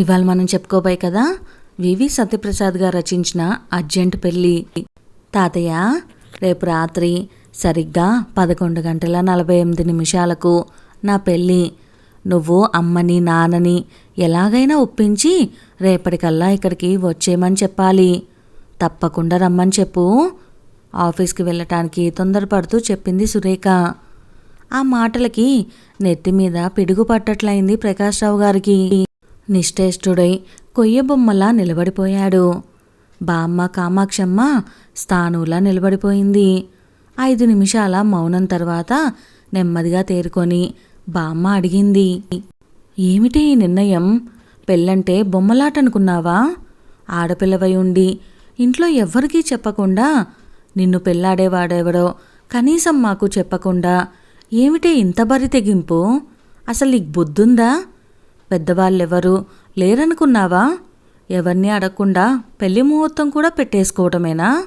ఇవాళ మనం చెప్పుకోబోయి కదా వివి సత్యప్రసాద్ గారు రచించిన అర్జెంట్ పెళ్ళి. తాతయ్య రేపు రాత్రి సరిగ్గా పదకొండు గంటల నలభై ఎనిమిది నిమిషాలకు నా పెళ్ళి. నువ్వు అమ్మని నాన్నని ఎలాగైనా ఒప్పించి రేపటికల్లా ఇక్కడికి వచ్చేయమని చెప్పాలి. తప్పకుండా రమ్మని చెప్పు. ఆఫీస్కి వెళ్ళటానికి తొందరపడుతూ చెప్పింది సురేఖ. ఆ మాటలకి నెత్తి మీద పిడుగు పట్టట్లయింది ప్రకాశ్రావు గారికి. నిశ్చేష్టుడై కొయ్య బొమ్మలా నిలబడిపోయాడు. బామ్మ కామాక్షమ్మ స్థానులా నిలబడిపోయింది. ఐదు నిమిషాల మౌనం తర్వాత నెమ్మదిగా తేరుకొని బామ్మ అడిగింది ఏమిటి ఈ నిర్ణయం? పెళ్ళంటే బొమ్మలాట అనుకున్నావా ఆడపిల్లవై ఉండి ఇంట్లో ఎవ్వరికీ చెప్పకుండా నిన్ను పెళ్ళాడేవాడెవడో కనీసం మాకు చెప్పకుండా ఏమిటి ఇంత బరి తెగింపు? అసలు నీకు బుద్ధుందా? పెద్దవాళ్ళెవరూ లేరనుకున్నావా? ఎవరిని అడగకుండా పెళ్ళి ముహూర్తం కూడా పెట్టేసుకోవటమేనా?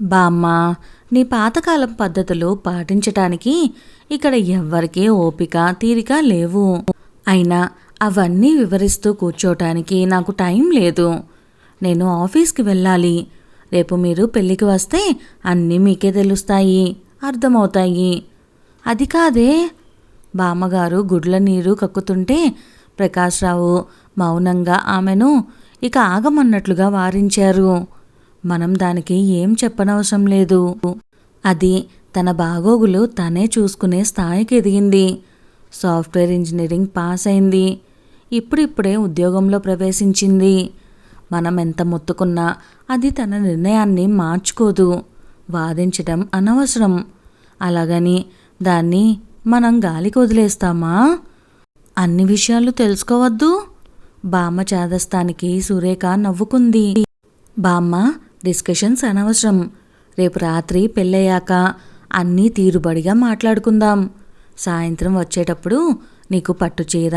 బామ్మ నీ పాతకాలం పద్ధతులు పాటించటానికి ఇక్కడ ఎవ్వరికీ ఓపిక తీరిక లేవు. అయినా అవన్నీ వివరిస్తూ కూర్చోటానికి నాకు టైం లేదు. నేను ఆఫీస్కి వెళ్ళాలి. రేపు మీరు పెళ్ళికి వస్తే అన్నీ మీకే తెలుస్తాయి. అర్థమవుతాయి. అది కాదే. బామ్మగారు గుడ్ల నీరు కక్కుతుంటే ప్రకాశ్రావు మౌనంగా ఆమెను ఇక ఆగమన్నట్లుగా వారించారు. మనం దానికి ఏం చెప్పనవసరం లేదు. అది తన బాగోగులు తనే చూసుకునే స్థాయికి ఎదిగింది. సాఫ్ట్వేర్ ఇంజనీరింగ్ పాస్ అయింది. ఇప్పుడిప్పుడే ఉద్యోగంలో ప్రవేశించింది. మనం ఎంత మొత్తుకున్నా అది తన నిర్ణయాన్ని మార్చుకోదు. వాదించడం అనవసరం. అలాగని దాన్ని మనం గాలికి వదిలేస్తామా? అన్ని విషయాలు తెలుసుకోవద్దు. బామ్మ చాదస్తానికి సురేఖ నవ్వుకుంది. బామ్మ డిస్కషన్స్ అనవసరం. రేపు రాత్రి పెళ్ళయ్యాక అన్నీ తీరుబడిగా మాట్లాడుకుందాం. సాయంత్రం వచ్చేటప్పుడు నీకు పట్టుచీర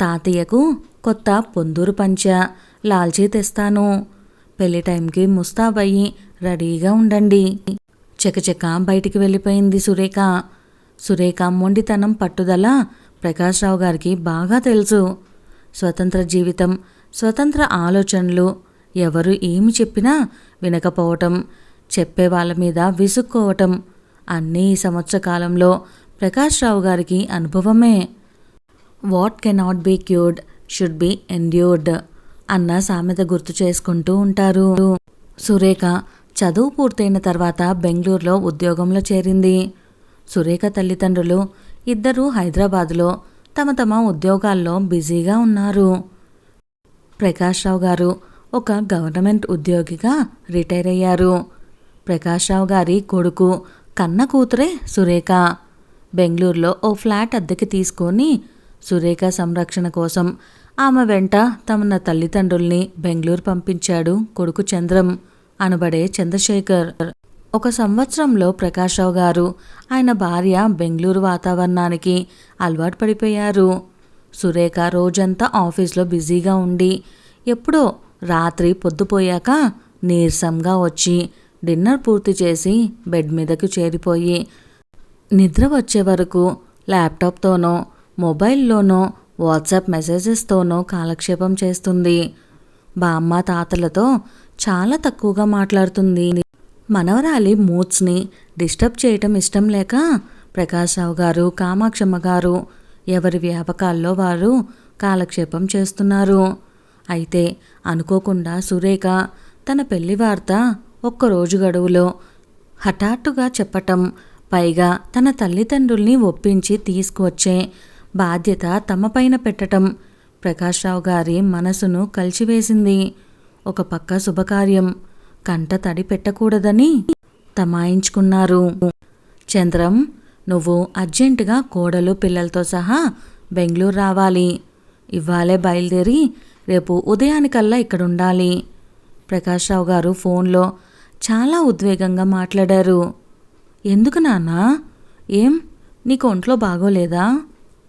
తాతయ్యకు కొత్త పొందూరు పంచ లాల్చీ తెస్తాను. పెళ్ళి టైంకి ముస్తాబయ్యి రెడీగా ఉండండి. చకచక బయటికి వెళ్ళిపోయింది సురేఖ. సురేఖ మొండితనం పట్టుదల ప్రకాశ్రావు గారికి బాగా తెలుసు. స్వతంత్ర జీవితం స్వతంత్ర ఆలోచనలు ఎవరు ఏమి చెప్పినా వినకపోవటం చెప్పే వాళ్ళ మీద విసుక్కోవటం అన్నీ ఈ సంవత్సర కాలంలో ప్రకాశ్రావు గారికి అనుభవమే. What cannot be cured should be endured అన్న సామెత గుర్తు చేసుకుంటూ ఉంటారు. సురేఖ చదువు పూర్తయిన తర్వాత బెంగళూరులో ఉద్యోగంలో చేరింది. సురేఖ తల్లిదండ్రులు ఇద్దరూ హైదరాబాదులో తమ తమ ఉద్యోగాల్లో బిజీగా ఉన్నారు. ప్రకాశ్రావు గారు ఒక గవర్నమెంట్ ఉద్యోగిగా రిటైర్ అయ్యారు. ప్రకాశ్రావు గారి కొడుకు కన్న కూతురే సురేఖ. బెంగళూరులో ఓ ఫ్లాట్ అద్దెకి తీసుకొని సురేఖ సంరక్షణ కోసం ఆమె వెంట తమ తల్లిదండ్రుల్ని బెంగళూరు పంపించాడు కొడుకు చంద్రం అనబడే చంద్రశేఖర్. ఒక సంవత్సరంలో ప్రకాశ్రావు గారు ఆయన భార్య బెంగళూరు వాతావరణానికి అలవాటు పడిపోయారు. సురేఖ రోజంతా ఆఫీస్లో బిజీగా ఉండి ఎప్పుడో రాత్రి పొద్దుపోయాక నీరసంగా వచ్చి డిన్నర్ పూర్తి చేసి బెడ్ మీదకు చేరిపోయి నిద్ర వచ్చే వరకు ల్యాప్టాప్తోనో మొబైల్లోనో వాట్సాప్ మెసేజెస్తోనో కాలక్షేపం చేస్తుంది. బామ్మ తాతలతో చాలా తక్కువగా మాట్లాడుతుంది. మనవరాలి మూడ్స్ని డిస్టర్బ్ చేయటం ఇష్టం లేక ప్రకాశ్రావు గారు కామాక్షమ్మ గారు ఎవరి వ్యాపకాల్లో వారు కాలక్షేపం చేస్తున్నారు. అయితే అనుకోకుండా సురేఖ తన పెళ్ళి వార్త ఒక్కరోజు గడువులో హఠాత్తుగా చెప్పటం పైగా తన తల్లిదండ్రుల్ని ఒప్పించి తీసుకువచ్చే బాధ్యత తమపైన పెట్టటం ప్రకాశ్రావు గారి మనసును కలిచివేసింది. ఒక పక్క శుభకార్యం కంట తడి పెట్టకూడదని తమాయించుకున్నారు. చంద్రం నువ్వు అర్జెంటుగా కోడలు పిల్లలతో సహా బెంగళూరు రావాలి. ఇవ్వాలే బయలుదేరి రేపు ఉదయానికల్లా ఇక్కడ ఉండాలి ప్రకాశ్రావు గారు ఫోన్లో చాలా ఉద్వేగంగా మాట్లాడారు. ఎందుకు నాన్నా? ఏం? నీకు ఒంట్లో బాగోలేదా?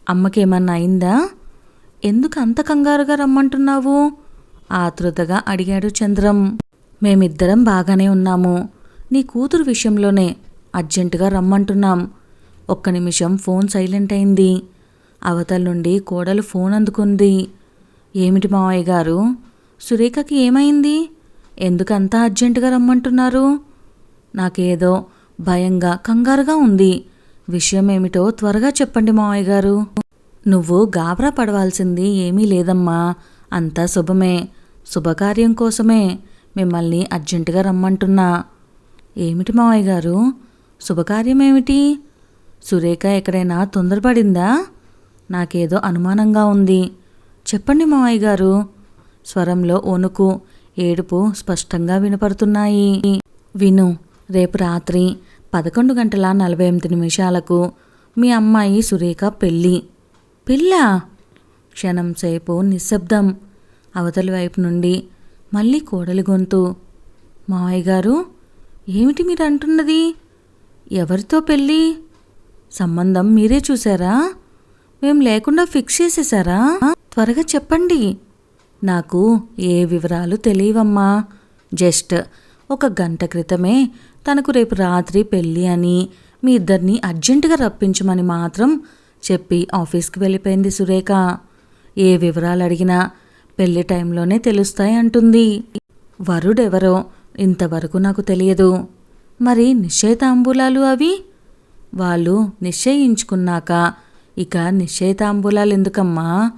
అమ్మకేమన్నా అయిందా? ఎందుకు అంత కంగారుగా రమ్మంటున్నావు? ఆతృతగా అడిగాడు చంద్రం. మేమిద్దరం బాగానే ఉన్నాము. నీ కూతురు విషయంలోనే అర్జెంటుగా రమ్మంటున్నాం. ఒక్క నిమిషం ఫోన్ సైలెంట్ అయింది. అవతల నుండి కోడలు ఫోన్ అందుకుంది. ఏమిటి మావయ్య గారు? సురేఖకి ఏమైంది? ఎందుకంత అర్జెంటుగా రమ్మంటున్నారు? నాకేదో భయంగా కంగారుగా ఉంది. విషయం ఏమిటో త్వరగా చెప్పండి మావయ్య గారు. నువ్వు గాబరా పడవలసింది ఏమీ లేదమ్మా. అంతా శుభమే. శుభకార్యం కోసమే. మిమ్మల్ని అర్జెంటుగా రమ్మంటున్నా. ఏమిటి మావయ్య గారు? శుభకార్యం ఏమిటి సురేఖ ఎక్కడైనా తొందరపడిందా? నాకేదో అనుమానంగా ఉంది. చెప్పండి మావయ్య గారు. స్వరంలో ఒనుకు ఏడుపు స్పష్టంగా వినపడుతున్నాయి. విను రేపు రాత్రి పదకొండు గంటల నలభై ఎనిమిది నిమిషాలకు మీ అమ్మాయి సురేఖ పెళ్ళి. పిల్ల క్షణం సేపు నిశ్శబ్దం. అవతలి వైపు నుండి మళ్ళీ కోడలి గొంతు. మావయ్య గారు ఏమిటి మీరు అంటున్నది ఎవరితో పెళ్ళి? సంబంధం మీరే చూసారా మేం లేకుండా ఫిక్స్ చేసేసారా త్వరగా చెప్పండి. నాకు ఏ వివరాలు తెలియవమ్మా. జస్ట్ ఒక గంట క్రితమే తనకు రేపు రాత్రి పెళ్ళి అని మీ ఇద్దరిని అర్జెంటుగా రప్పించమని మాత్రం చెప్పి ఆఫీస్కి వెళ్ళిపోయింది సురేఖ. ఏ వివరాలు అడిగినా పెళ్ళి టైంలోనే తెలుస్తాయి అంటుంది. వరుడెవరో? ఇంతవరకు నాకు తెలియదు. మరి నిశ్చయితాంబూలాలు అవి? వాళ్ళు నిశ్చయించుకున్నాక ఇక నిశ్చయితాంబూలాలు ఎందుకమ్మా?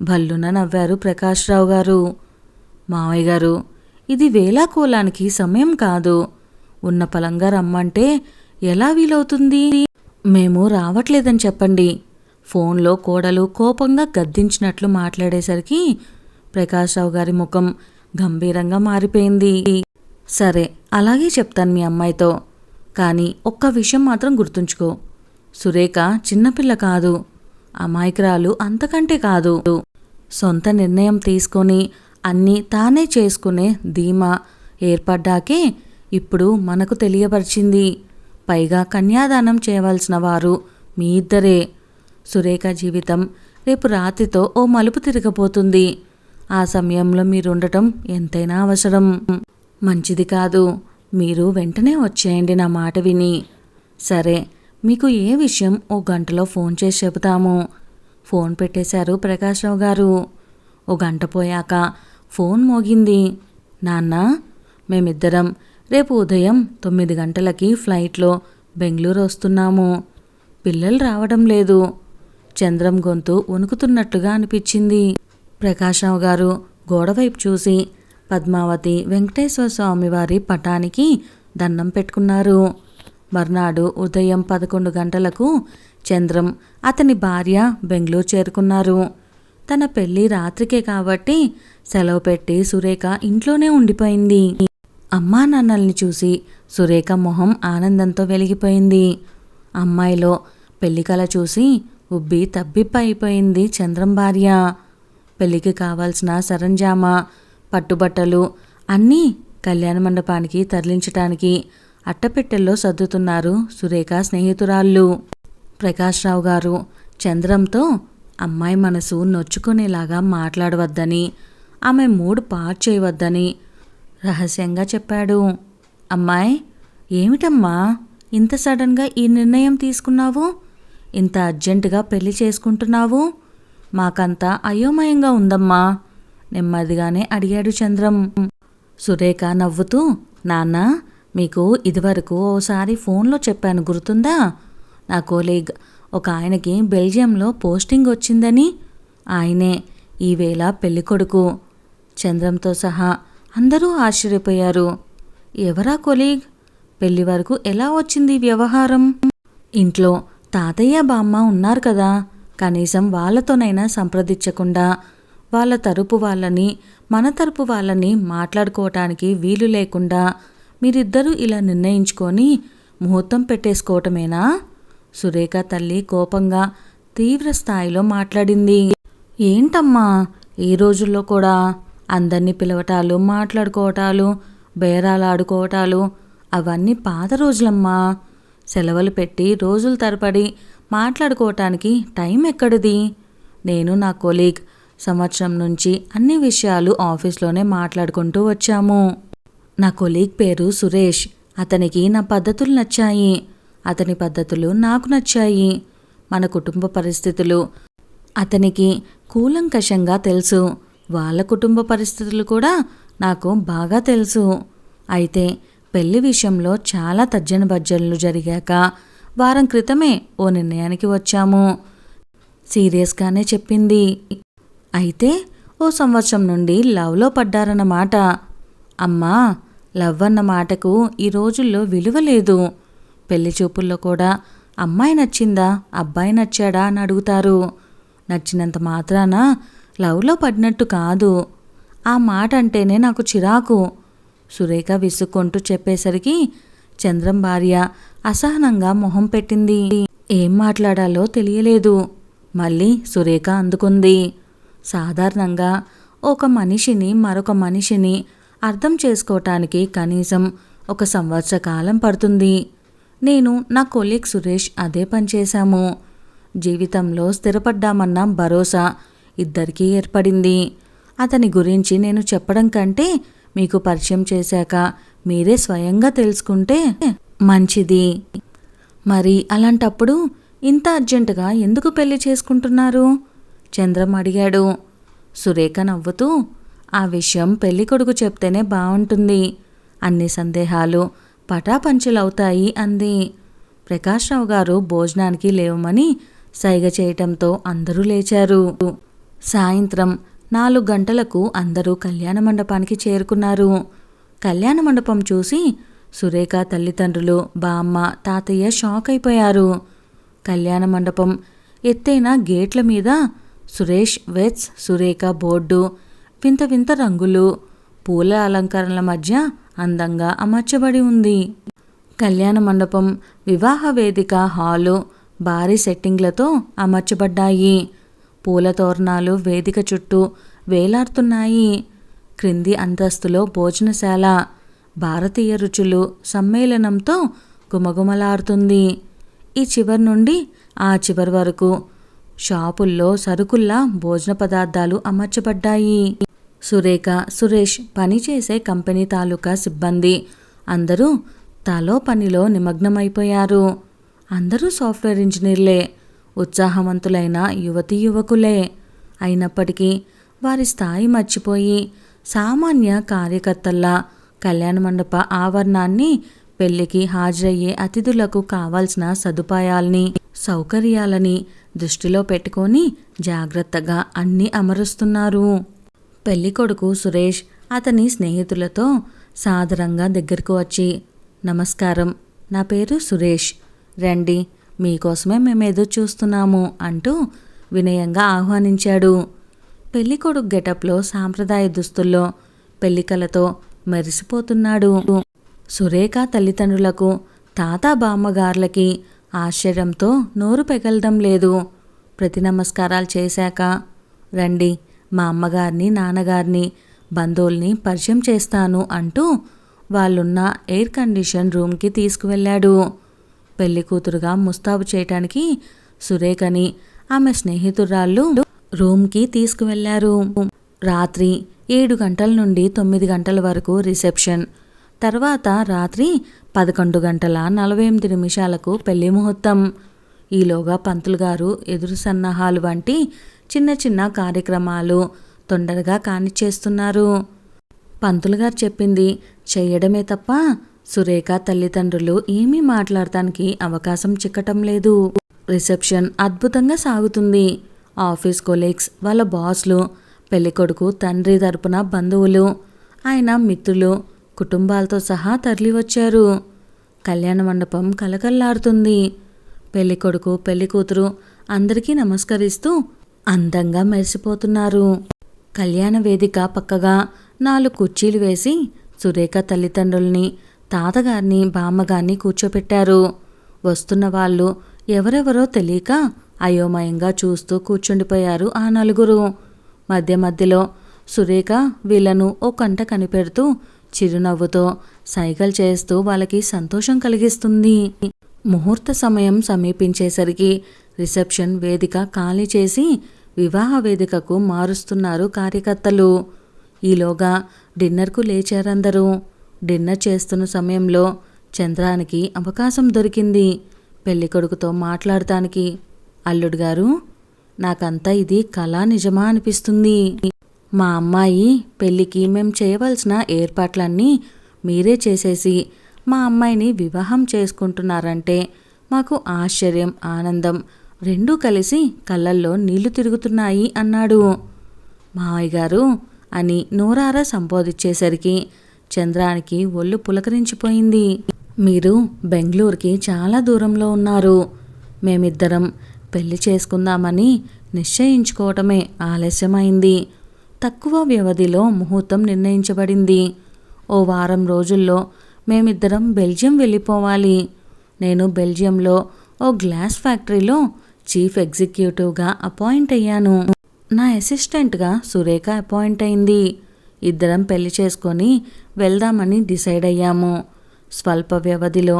భల్లున నవ్వారు ప్రకాశ్రావు గారు. మావయ్య గారు ఇది వేలాకోలానికి సమయం కాదు. ఉన్న పలంగా రమ్మంటే ఎలా వీలవుతుంది? మేము రావట్లేదని చెప్పండి. ఫోన్లో కోడలు కోపంగా గద్దించినట్లు మాట్లాడేసరికి ప్రకాశ్రావు గారి ముఖం గంభీరంగా మారిపోయింది. సరే అలాగే చెప్తాను మీ అమ్మాయితో. కానీ ఒక్క విషయం మాత్రం గుర్తుంచుకో. సురేఖ చిన్నపిల్ల కాదు. అమాయకురాలు అంతకంటే కాదు. సొంత నిర్ణయం తీసుకొని అన్నీ తానే చేసుకునే ధీమా ఏర్పడ్డాకే ఇప్పుడు మనకు తెలియపరిచింది. పైగా కన్యాదానం చేయవలసిన వారు మీ ఇద్దరే. సురేఖ జీవితం రేపు రాత్రితో ఓ మలుపు తిరగబోతుంది ఆ సమయంలో మీరు ఉండటం ఎంతైనా అవసరం. మంచిది కాదు. మీరు వెంటనే వచ్చేయండి నా మాట విని. సరే మీకు ఏ విషయం ఓ గంటలో ఫోన్ చేసి చెబుతాము. ఫోన్ పెట్టేశారు ప్రకాశ్రావు గారు. ఓ గంట పోయాక ఫోన్ మోగింది. నాన్న మేమిద్దరం రేపు ఉదయం తొమ్మిది గంటలకి ఫ్లైట్లో బెంగళూరు వస్తున్నాము. పిల్లలు రావడం లేదు. చంద్రం గొంతు వణుకుతున్నట్టుగా అనిపించింది. ప్రకాశ్రావు గారు గోడవైపు చూసి పద్మావతి వెంకటేశ్వర స్వామి వారి పటానికి దండం పెట్టుకున్నారు. మర్నాడు ఉదయం పదకొండు గంటలకు చంద్రం అతని భార్య బెంగళూరు చేరుకున్నారు. తన పెళ్ళి రాత్రికే కాబట్టి సెలవు పెట్టి సురేఖ ఇంట్లోనే ఉండిపోయింది. అమ్మా నాన్నల్ని చూసి సురేఖ మొహం ఆనందంతో వెలిగిపోయింది. అమ్మాయిలో పెళ్ళికల చూసి ఉబ్బి తబ్బిప్పైపోయింది చంద్రం భార్య. పెళ్ళికి కావాల్సిన సరంజామా పట్టుబట్టలు అన్నీ కళ్యాణ మండపానికి తరలించటానికి అట్టపెట్టెల్లో సర్దుతున్నారు సురేఖ స్నేహితురాళ్ళు. ప్రకాశ్రావు గారు చంద్రంతో అమ్మాయి మనసు నొచ్చుకునేలాగా మాట్లాడవద్దని ఆమె మూడు పాడు చేయవద్దని రహస్యంగా చెప్పాడు. అమ్మాయి ఏమిటమ్మా ఇంత సడన్గా ఈ నిర్ణయం తీసుకున్నావు? ఇంత అర్జెంటుగా పెళ్ళి చేసుకుంటున్నావు? మాకంతా అయోమయంగా ఉందమ్మా నెమ్మదిగానే అడిగాడు చంద్రం. సురేఖ నవ్వుతూ నాన్న మీకు ఇదివరకు ఓసారి ఫోన్లో చెప్పాను గుర్తుందా? నా కోలీగ్ ఒక ఆయనకి బెల్జియంలో పోస్టింగ్ వచ్చిందని. ఆయనే ఈవేళ పెళ్ళికొడుకు. చంద్రంతో సహా అందరూ ఆశ్చర్యపోయారు. ఎవరా కొలీగ్? పెళ్ళి వరకు ఎలా వచ్చింది వ్యవహారం? ఇంట్లో తాతయ్య బామ్మ ఉన్నారు కదా. కనీసం వాళ్ళతోనైనా సంప్రదించకుండా వాళ్ళ తరపు వాళ్ళని మన తరపు వాళ్ళని మాట్లాడుకోవటానికి వీలు లేకుండా మీరిద్దరూ ఇలా నిర్ణయించుకొని ముహూర్తం పెట్టేసుకోవటమేనా? సురేఖ తల్లి కోపంగా తీవ్ర స్థాయిలో మాట్లాడింది. ఏంటమ్మా ఈ రోజుల్లో కూడా అందరినీ పిలవటాలు మాట్లాడుకోవటాలు బేరాలు ఆడుకోవటాలు అవన్నీ పాత రోజులమ్మా. సెలవులు పెట్టి రోజుల తరబడి మాట్లాడుకోవటానికి టైం ఎక్కడిది? నేను నా కొలీగ్ సంవత్సరం నుంచి అన్ని విషయాలు ఆఫీస్లోనే మాట్లాడుకుంటూ వచ్చాము. నా కొలీగ్ పేరు సురేష్. అతనికి నా పద్ధతులు నచ్చాయి. అతని పద్ధతులు నాకు నచ్చాయి. మన కుటుంబ పరిస్థితులు అతనికి కూలంకషంగా తెలుసు. వాళ్ళ కుటుంబ పరిస్థితులు కూడా నాకు బాగా తెలుసు. అయితే పెళ్ళి విషయంలో చాలా తర్జన భర్జనలు జరిగాక వారం క్రితమే ఓ నిర్ణయానికి వచ్చాము. సీరియస్గానే చెప్పింది. అయితే ఓ సంవత్సరం నుండి లవ్లో పడ్డారన్నమాట. అమ్మా లవ్ అన్న మాటకు ఈ రోజుల్లో విలువ లేదు. పెళ్ళి చూపుల్లో కూడా అమ్మాయి నచ్చిందా అబ్బాయి నచ్చాడా అని అడుగుతారు. నచ్చినంత మాత్రాన లవ్లో పడినట్టు కాదు. ఆ మాట అంటేనే నాకు చిరాకు. సురేఖ విసుక్కుంటూ చెప్పేసరికి చంద్రం భార్య అసహనంగా మొహం పెట్టింది. ఏం మాట్లాడాలో తెలియలేదు. మళ్ళీ సురేఖ అందుకుంది. సాధారణంగా ఒక మనిషిని మరొక మనిషిని అర్థం చేసుకోవటానికి కనీసం ఒక సంవత్సర కాలం పడుతుంది. నేను నా కొలీగ్ సురేష్ అదే పనిచేశాము జీవితంలో స్థిరపడ్డామన్న భరోసా ఇద్దరికీ ఏర్పడింది. అతని గురించి నేను చెప్పడం కంటే మీకు పరిచయం చేశాక మీరే స్వయంగా తెలుసుకుంటే మంచిది. మరి అలాంటప్పుడు ఇంత అర్జెంటుగా ఎందుకు పెళ్ళి చేసుకుంటున్నారు? చంద్రం అడిగాడు. సురేఖ నవ్వుతూ ఆ విషయం పెళ్ళి కొడుకు చెప్తేనే బాగుంటుంది అన్ని సందేహాలు పటాపంచులవుతాయి అంది. ప్రకాశ్రావు గారు భోజనానికి లేవమని సైగ చేయటంతో అందరూ లేచారు. సాయంత్రం నాలుగు గంటలకు అందరూ కళ్యాణ మండపానికి చేరుకున్నారు. కళ్యాణ మండపం చూసి సురేఖ తల్లిదండ్రులు బామ్మ తాతయ్య షాక్ అయిపోయారు. కళ్యాణ మండపం ఎత్తైన గేట్ల మీద సురేష్ వెట్స్ సురేఖ బోర్డు వింత వింత రంగులు పూల అలంకరణల మధ్య అందంగా అమర్చబడి ఉంది. కళ్యాణ మండపం వివాహ వేదిక హాలు భారీ సెట్టింగ్లతో అమర్చబడ్డాయి. పూల తోరణాలు వేదిక చుట్టూ వేలాడుతున్నాయి. క్రింది అంతస్తులో భోజనశాల భారతీయ రుచులు సమ్మేళనంతో గుమగుమలాడుతుంది. ఈ చివరి నుండి ఆ చివరి వరకు షాపుల్లో సరుకుల్లా భోజన పదార్థాలు అమర్చబడ్డాయి. సురేఖ సురేష్ పనిచేసే కంపెనీ తాలూకా సిబ్బంది అందరూ తలో పనిలో నిమగ్నమైపోయారు. అందరూ సాఫ్ట్వేర్ ఇంజనీర్లే. ఉత్సాహవంతులైన యువతీ యువకులే. అయినప్పటికీ వారి స్థాయి మర్చిపోయి సామాన్య కార్యకర్తల్లా కళ్యాణ మండప ఆవరణాన్ని పెళ్ళికి హాజరయ్యే అతిథులకు కావాల్సిన సదుపాయాల్ని సౌకర్యాలని దృష్టిలో పెట్టుకొని జాగ్రత్తగా అన్నీ అమరుస్తున్నారు. పెళ్ళికొడుకు సురేష్ అతని స్నేహితులతో సాదరంగా దగ్గరకు వచ్చి నమస్కారం నా పేరు సురేష్. రండి మీకోసమే మేము ఎదురు చూస్తున్నాము అంటూ వినయంగా ఆహ్వానించాడు. పెళ్ళికొడుకు గెటప్లో సాంప్రదాయ దుస్తుల్లో పెళ్ళికలతో మెరిసిపోతున్నాడు. సురేఖ తల్లిదండ్రులకు తాత బామ్మగార్లకి ఆశ్చర్యంతో నోరు పెగలడం లేదు. ప్రతి నమస్కారాలు చేశాక రండి మా అమ్మగారిని నాన్నగారిని బంధువుల్ని పరిచయం చేస్తాను అంటూ వాళ్ళున్న ఎయిర్ కండిషన్ రూమ్కి తీసుకువెళ్ళాడు. పెళ్ళి కూతురుగా ముస్తాబు చేయటానికి సురేఖని ఆమె స్నేహితురాళ్ళు రూమ్కి తీసుకువెళ్ళారు. రాత్రి ఏడు గంటల నుండి తొమ్మిది గంటల వరకు రిసెప్షన్. తర్వాత రాత్రి పదకొండు గంటల నలభై ఎనిమిది నిమిషాలకు పెళ్ళి ముహూర్తం. ఈలోగా పంతులు గారు ఎదురు సన్నాహాలు వంటి చిన్న చిన్న కార్యక్రమాలు తొందరగా కానిచ్చేస్తున్నారు. పంతులు గారు చెప్పింది చేయడమే తప్ప సురేఖ తల్లిదండ్రులు ఏమీ మాట్లాడటానికి అవకాశం చిక్కటం లేదు. రిసెప్షన్ అద్భుతంగా సాగుతుంది. ఆఫీస్ కొలీగ్స్ వాళ్ళ బాస్లు పెళ్ళికొడుకు తండ్రి తరపున బంధువులు ఆయన మిత్రులు కుటుంబాలతో సహా తరలివచ్చారు కళ్యాణ మండపం కలకల్లాడుతుంది పెళ్ళికొడుకు పెళ్ళికూతురు అందరికీ నమస్కరిస్తూ అందంగా మెరిసిపోతున్నారు. కళ్యాణ వేదిక పక్కగా నాలుగు కుర్చీలు వేసి సురేఖ తల్లిదండ్రుల్ని తాతగారిని బామ్మగారిని కూర్చోపెట్టారు. వస్తున్న వాళ్ళు ఎవరెవరో తెలియక అయోమయంగా చూస్తూ కూర్చుండిపోయారు ఆ నలుగురు. మధ్య మధ్యలో సురేఖ వీళ్ళను ఓ కంట కనిపెడుతూ చిరునవ్వుతో సైకిల్ చేస్తూ వాళ్ళకి సంతోషం కలిగిస్తుంది. ముహూర్త సమయం సమీపించేసరికి రిసెప్షన్ వేదిక ఖాళీ చేసి వివాహ వేదికకు మారుస్తున్నారు కార్యకర్తలు. ఈలోగా డిన్నర్కు లేచారందరూ. డిన్నర్ చేస్తున్న సమయంలో చంద్రానికి అవకాశం దొరికింది పెళ్ళికొడుకుతో మాట్లాడటానికి. అల్లుడు గారు నాకంతా ఇది కళా నిజమా అనిపిస్తుంది. మా అమ్మాయి పెళ్ళికి మేం చేయవలసిన ఏర్పాట్లన్నీ మీరే చేసేసి మా అమ్మాయిని వివాహం చేసుకుంటున్నారంటే మాకు ఆశ్చర్యం ఆనందం. రెండూ కలిసి కళ్ళల్లో నీళ్ళు తిరుగుతున్నాయి అన్నాడు. మావయ్య గారు అని నూరారా సంబోధించేసరికి చంద్రానికి ఒళ్ళు పులకరించిపోయింది. మీరు బెంగళూరుకి చాలా దూరంలో ఉన్నారు. మేమిద్దరం పెళ్ళి చేసుకుందామని నిశ్చయించుకోవటమే ఆలస్యమైంది. తక్కువ వ్యవధిలో ముహూర్తం నిర్ణయించబడింది. ఓ వారం రోజుల్లో మేమిద్దరం బెల్జియం వెళ్ళిపోవాలి. నేను బెల్జియంలో ఓ గ్లాస్ ఫ్యాక్టరీలో చీఫ్ ఎగ్జిక్యూటివ్గా అపాయింట్ అయ్యాను. నా అసిస్టెంట్గా సురేఖ అపాయింట్ అయింది. ఇద్దరం పెళ్ళి చేసుకొని వెళ్దామని డిసైడ్ అయ్యాము. స్వల్ప వ్యవధిలో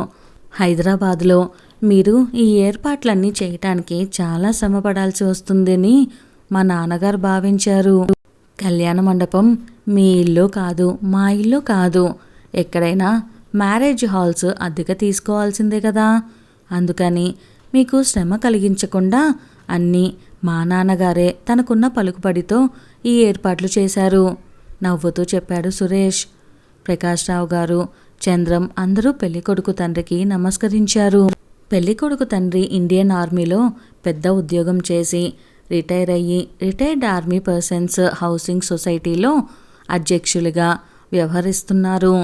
హైదరాబాద్లో మీరు ఈ ఏర్పాట్లన్నీ చేయటానికి చాలా శ్రమపడాల్సి వస్తుందని మా నాన్నగారు భావించారు. కళ్యాణ మండపం మీ ఇల్లు కాదు మా ఇల్లు కాదు. ఎక్కడైనా మ్యారేజ్ హాల్స్ అద్దెక తీసుకోవాల్సిందే కదా. అందుకని మీకు శ్రమ కలిగించకుండా అన్నీ మా నాన్నగారే తనకున్న పలుకుబడితో ఈ ఏర్పాట్లు చేశారు. నవ్వుతూ చెప్పాడు సురేష్. ప్రకాష్ రావు గారు చంద్రం అందరూ పెళ్ళికొడుకు తండ్రికి నమస్కరించారు. పెళ్ళికొడుకు తండ్రి ఇండియన్ ఆర్మీలో పెద్ద ఉద్యోగం చేసి రిటైర్ అయ్యి రిటైర్డ్ ఆర్మీ పర్సన్స్ హౌసింగ్ సొసైటీలో అధ్యక్షులుగా వ్యవహరిస్తున్నారు.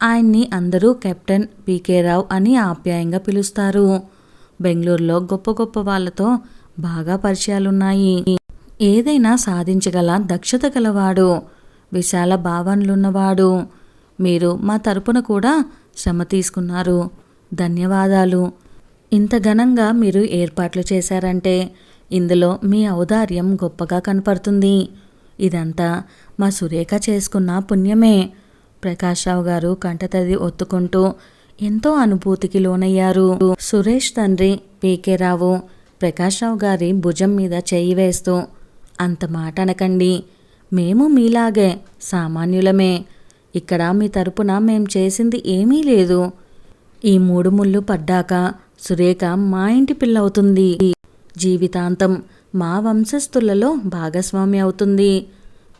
ఆయన్ని అందరూ కెప్టెన్ పీకే రావు అని ఆప్యాయంగా పిలుస్తారు. బెంగళూరులో గొప్ప గొప్ప వాళ్ళతో బాగా పరిచయాలున్నాయి. ఏదైనా సాధించగల దక్షత గలవాడు విశాల భావనలున్నవాడు. మీరు మా తరపున కూడా శ్రమ తీసుకున్నారు. ధన్యవాదాలు. ఇంత ఘనంగా మీరు ఏర్పాట్లు చేశారంటే ఇందులో మీ ఔదార్యం గొప్పగా కనపడుతుంది. ఇదంతా మా సురేఖ చేసుకున్న పుణ్యమే. ప్రకాశ్రావు గారు కంటతది ఒత్తుకుంటూ ఎంతో అనుభూతికి లోనయ్యారు. సురేష్ తండ్రి పీకే రావు ప్రకాశ్రావు గారి భుజం మీద చేయి వేస్తూ అంత మాట అనకండి. మేము మీలాగే సామాన్యులమే. ఇక్కడ మీ తరపున మేం చేసింది ఏమీ లేదు. ఈ మూడు ముళ్ళు పడ్డాక సురేఖ మా ఇంటి పిల్ల అవుతుంది జీవితాంతం మా వంశస్థులలో భాగస్వామి అవుతుంది.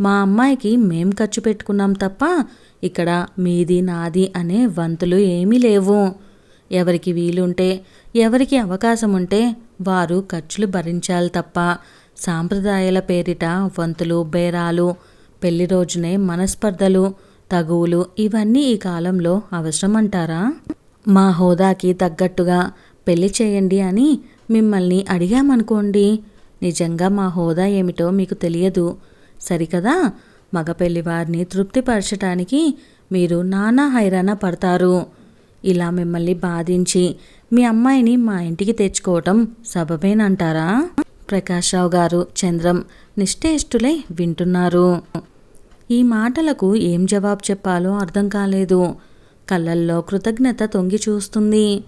మా అమ్మాయికి మేం ఖర్చు పెట్టుకున్నాం తప్ప ఇక్కడ మీది నాది అనే వంతులు ఏమీ లేవు. ఎవరికి వీలుంటే ఎవరికి అవకాశం ఉంటే వారు ఖర్చులు భరించాలి తప్ప సాంప్రదాయాల పేరిట వంతులు బేరాలు పెళ్ళి రోజునే మనస్పర్ధలు తగువులు ఇవన్నీ ఈ కాలంలో అవసరం అంటారా మా హోదాకి తగ్గట్టుగా పెళ్ళి చేయండి అని మిమ్మల్ని అడిగామనుకోండి. నిజంగా మా హోదా ఏమిటో మీకు తెలియదు. సరికదా? మగ పెళ్ళివారిని తృప్తిపరచటానికి మీరు నానా హైరాణ పడతారు. ఇలా మిమ్మల్ని బాధించి మీ అమ్మాయిని మా ఇంటికి తెచ్చుకోవటం సబబేనంటారా? ప్రకాశ్రావు గారు చంద్రం నిశ్చేష్టులై వింటున్నారు. ఈ మాటలకు ఏం జవాబు చెప్పాలో అర్థం కాలేదు. కళ్ళల్లో కృతజ్ఞత తొంగి చూస్తుంది.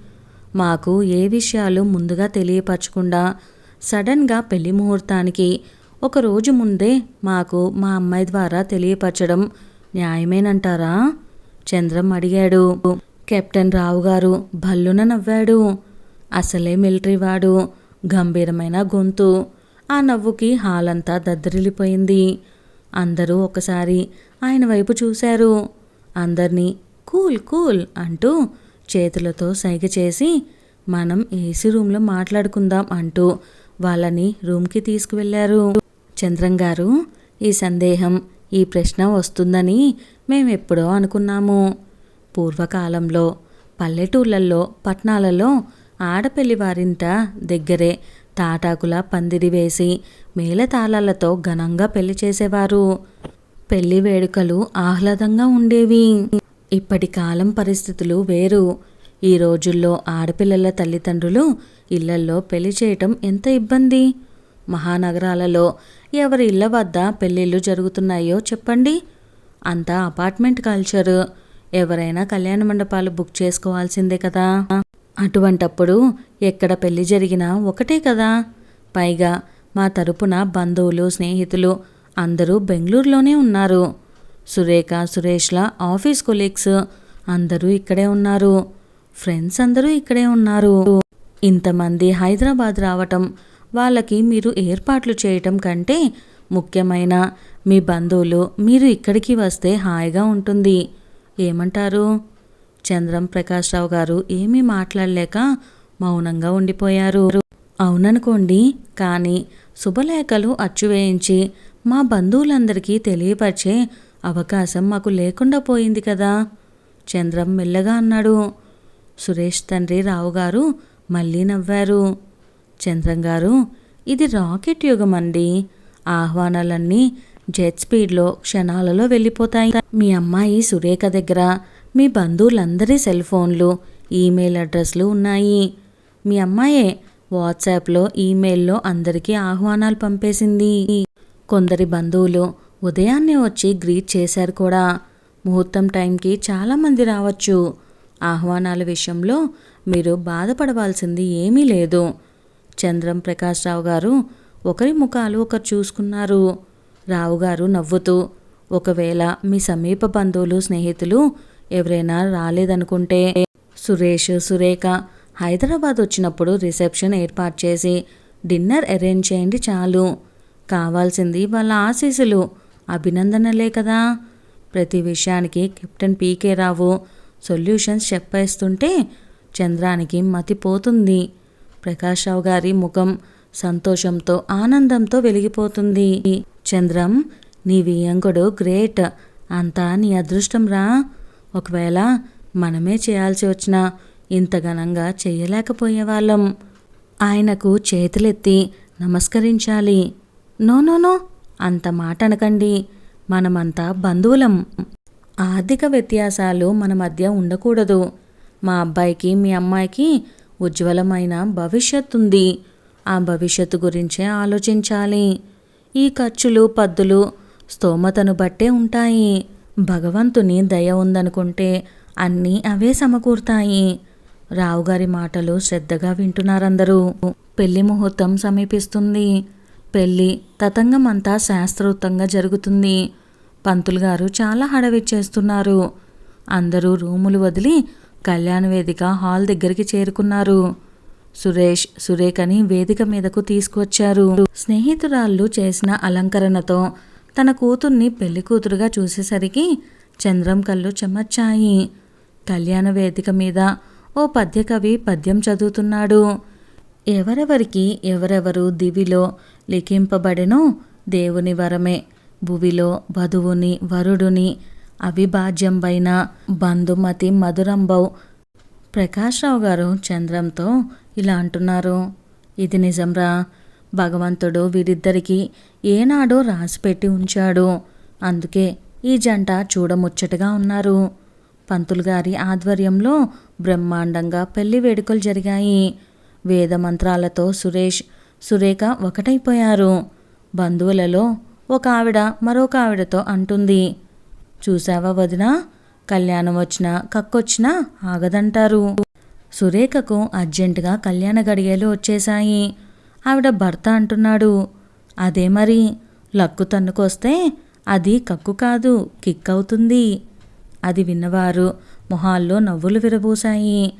మాకు ఏ విషయాలు ముందుగా తెలియపరచకుండా సడన్గా పెళ్ళి ముహూర్తానికి ఒక రోజు ముందే మాకు మా అమ్మాయి ద్వారా తెలియపరచడం న్యాయమేనంటారా? చంద్రం అడిగాడు. కెప్టెన్ రావు గారు భల్లున నవ్వాడు. అసలే మిలిటరీ వాడు. గంభీరమైన గొంతు. ఆ నవ్వుకి హాలంతా దద్దరిల్లిపోయింది. అందరూ ఒకసారి ఆయన వైపు చూశారు. అందరినీ కూల్ కూల్ అంటూ చేతులతో సైగ చేసి మనం ఏసీ రూమ్లో మాట్లాడుకుందాం అంటూ వాళ్ళని రూమ్కి తీసుకువెళ్ళారు. చంద్రం గారు ఈ సందేహం ఈ ప్రశ్న వస్తుందని మేమెప్పుడో అనుకున్నాము. పూర్వకాలంలో పల్లెటూళ్ళల్లో పట్నాలలో ఆడపల్లి వారింట దగ్గరే తాటాకుల పందిరి వేసి మేళతాళాలతో ఘనంగా పెళ్ళి చేసేవారు. పెళ్ళి వేడుకలు ఆహ్లాదంగా ఉండేవి. ఇప్పటి కాలం పరిస్థితులు వేరు. ఈ రోజుల్లో ఆడపిల్లల తల్లిదండ్రులు ఇళ్ళల్లో పెళ్ళి చేయటం ఎంత ఇబ్బంది? మహానగరాలలో ఎవరి ఇళ్ళ వద్ద పెళ్ళిళ్ళు జరుగుతున్నాయో చెప్పండి. అంతా అపార్ట్మెంట్ కల్చర్. ఎవరైనా కళ్యాణ మండపాలు బుక్ చేసుకోవాల్సిందే కదా. అటువంటప్పుడు ఎక్కడ పెళ్ళి జరిగినా ఒకటే కదా. పైగా మా తరపున బంధువులు స్నేహితులు అందరూ బెంగళూరులోనే ఉన్నారు. సురేఖ సురేష్ల ఆఫీస్ కొలీగ్స్ అందరూ ఇక్కడే ఉన్నారు. ఫ్రెండ్స్ అందరూ ఇక్కడే ఉన్నారు. ఇంతమంది హైదరాబాద్ రావటం వాళ్ళకి మీరు ఏర్పాట్లు చేయటం కంటే ముఖ్యమైన మీ బంధువులు మీరు ఇక్కడికి వస్తే హాయిగా ఉంటుంది. ఏమంటారు? చంద్రం ప్రకాశ్రావు గారు ఏమీ మాట్లాడలేక మౌనంగా ఉండిపోయారు. అవుననుకోండి కానీ శుభలేఖలు అచ్చువేయించి మా బంధువులందరికీ తెలియపరిచే అవకాశం మాకు లేకుండా పోయింది కదా? చంద్రం మెల్లగా అన్నాడు. సురేష్ తండ్రి రావు గారు మళ్ళీ నవ్వారు. చంద్రం గారు ఇది రాకెట్ యుగం అండి. ఆహ్వానాలన్నీ జెట్ స్పీడ్లో క్షణాలలో వెళ్ళిపోతాయి. మీ అమ్మాయి సురేఖ దగ్గర మీ బంధువులందరి సెల్ ఫోన్లు ఈమెయిల్ అడ్రస్లు ఉన్నాయి. మీ అమ్మాయే వాట్సాప్లో ఈమెయిల్లో అందరికీ ఆహ్వానాలు పంపేసింది. కొందరి బంధువులు ఉదయాన్నే వచ్చి గ్రీట్ చేశారు కూడా. ముహూర్తం టైంకి చాలామంది రావచ్చు. ఆహ్వానాల విషయంలో మీరు బాధపడవలసింది ఏమీ లేదు. చంద్రం ప్రకాశ్రావు గారు ఒకరి ముఖాలు ఒకరు చూసుకున్నారు. రావు గారు నవ్వుతూ ఒకవేళ మీ సమీప బంధువులు స్నేహితులు ఎవరైనా రాలేదనుకుంటే సురేష్ సురేఖ హైదరాబాద్ వచ్చినప్పుడు రిసెప్షన్ ఏర్పాటు చేసి డిన్నర్ అరేంజ్ చేయండి చాలు. కావాల్సింది వాళ్ళ ఆశీస్సులు. అభినందనలే కదా. ప్రతి విషయానికి కెప్టెన్ పీకే రావు సొల్యూషన్స్ చెప్పేస్తుంటే చంద్రానికి మతిపోతుంది. ప్రకాశ్రావు గారి ముఖం సంతోషంతో ఆనందంతో వెలిగిపోతుంది. చంద్రం నీ వియంకుడు గ్రేట్. అంతా నీ అదృష్టం రా. ఒకవేళ మనమే చేయాల్సి వచ్చినా ఇంత ఘనంగా చేయలేకపోయేవాళ్ళం. ఆయనకు చేతులెత్తి నమస్కరించాలి. నో నో నో అంత మాట అనకండి. మనమంతా బంధువులం. ఆర్థిక వ్యత్యాసాలు మన మధ్య ఉండకూడదు. మా అబ్బాయికి మీ అమ్మాయికి ఉజ్వలమైన భవిష్యత్తు ఉంది. ఆ భవిష్యత్తు గురించే ఆలోచించాలి. ఈ ఖర్చులు పద్దులు స్తోమతను బట్టే ఉంటాయి. భగవంతుని దయ ఉందనుకుంటే అన్నీ అవే సమకూరుతాయి. రావుగారి మాటలు శ్రద్ధగా వింటున్నారందరూ. పెళ్ళి ముహూర్తం సమీపిస్తుంది. పెళ్ళి తతంగం అంతా శాస్త్రోక్తంగా జరుగుతుంది. పంతులు గారు చాలా హడవిచ్చేస్తున్నారు అందరూ రూములు వదిలి కళ్యాణ వేదిక హాల్ దగ్గరికి చేరుకున్నారు. సురేష్ సురేఖని వేదిక మీదకు తీసుకువచ్చారు. స్నేహితురాళ్ళు చేసిన అలంకరణతో తన కూతుర్ని పెళ్ళి కూతురుగా చూసేసరికి చంద్రం కళ్ళు చెమర్చాయి. కళ్యాణ వేదిక మీద ఓ పద్యకవి పద్యం చదువుతున్నాడు. ఎవరెవరికి ఎవరెవరు దివిలో లిఖింపబడెనో దేవుని వరమే. భువిలో వధువుని వరుడుని అవిభాజ్యంబైన బంధుమతి మధురంబౌ. ప్రకాశ్రావు గారు చంద్రంతో ఇలా అంటున్నారు. ఇది నిజంరా? భగవంతుడు వీరిద్దరికీ ఏనాడో రాసిపెట్టి ఉంచాడు. అందుకే ఈ జంట చూడముచ్చటగా ఉన్నారు. పంతులు గారి ఆధ్వర్యంలో బ్రహ్మాండంగా పెళ్ళి వేడుకలు జరిగాయి. వేదమంత్రాలతో సురేష్ సురేఖ ఒకటైపోయారు. బంధువులలో ఒక ఆవిడ మరొక ఆవిడతో అంటుంది. చూసావా వదిన? కళ్యాణం వచ్చినా కక్కొచ్చినా ఆగదంటారు. సురేఖకు అర్జెంటుగా కళ్యాణ గడియలు వచ్చేశాయి. ఆవిడ భర్త అంటున్నాడు. అదే మరి లక్కు తన్నుకొస్తే అది కక్కు కాదు కిక్ అవుతుంది అది విన్నవారు మొహాల్లో నవ్వులు విరబూశాయి.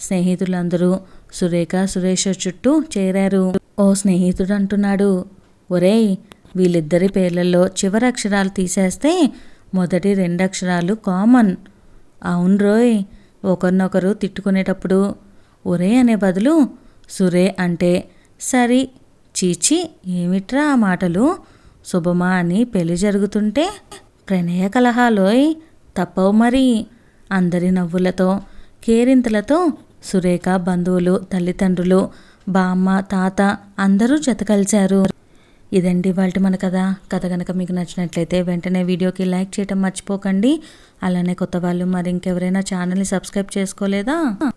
స్నేహితులందరూ సురేఖ సురేష్ చుట్టూ చేరారు. ఓ స్నేహితుడు అంటున్నాడు ఒరేయ్ వీళ్ళిద్దరి పేర్లలో చివరి అక్షరాలు తీసేస్తే మొదటి రెండు అక్షరాలు కామన్. అవును రోయ్ ఒకరినొకరు తిట్టుకునేటప్పుడు ఒరే అనే బదులు సురే అంటే సరి చీచి ఏమిట్రా ఆ మాటలు? శుభమా అని పెళ్ళి జరుగుతుంటే ప్రణయ కలహాలోయ్ తప్పవు మరి. అందరి నవ్వులతో కేరింతలతో సురేఖ బంధువులు తల్లిదండ్రులు బామ్మ తాత అందరూ జతకలిచారు ఇదండి వాళ్ళ మన కథ. కథ కనుక మీకు నచ్చినట్లయితే వెంటనే వీడియోకి లైక్ చేయటం మర్చిపోకండి. అలానే కొత్త వాళ్ళు మరి ఇంకెవరైనా ఛానల్ని సబ్స్క్రైబ్ చేసుకోలేదా?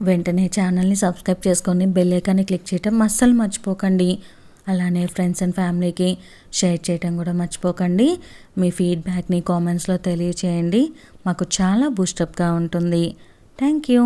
వెంటనే ఛానల్ని సబ్స్క్రైబ్ చేసుకొని బెల్ ఐకాన్ని క్లిక్ చేయటం అస్సలు మర్చిపోకండి. అలానే ఫ్రెండ్స్ అండ్ ఫ్యామిలీకి షేర్ చేయటం కూడా మర్చిపోకండి. మీ ఫీడ్బ్యాక్ని కామెంట్స్లో తెలియచేయండి. మాకు చాలా బూస్టప్గా ఉంటుంది. Thank you.